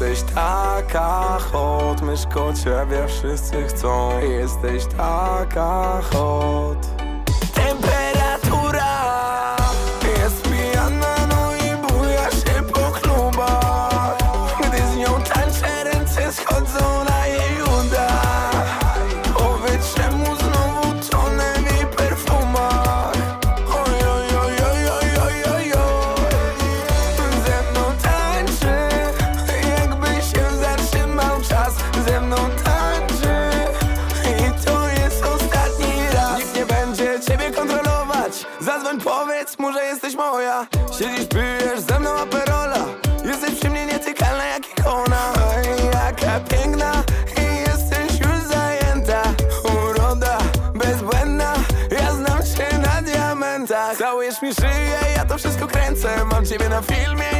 Jesteś taka hot, myszko ciebie wszyscy chcą. Jesteś taka hot Temperatura jest pijana, no i buja się po klubach. Gdy z nią tańczę, ręce schodzą Zadzwoń, powiedz mu, że jesteś moja. Siedzisz, pijesz ze mną aperola. Jesteś przy mnie nietykalna jak ikona. Ej, jaka piękna. I jesteś już zajęta. Uroda bezbłędna, ja znam cię na diamentach. Całujesz mi szyję, ja to wszystko kręcę. Mam ciebie na filmie,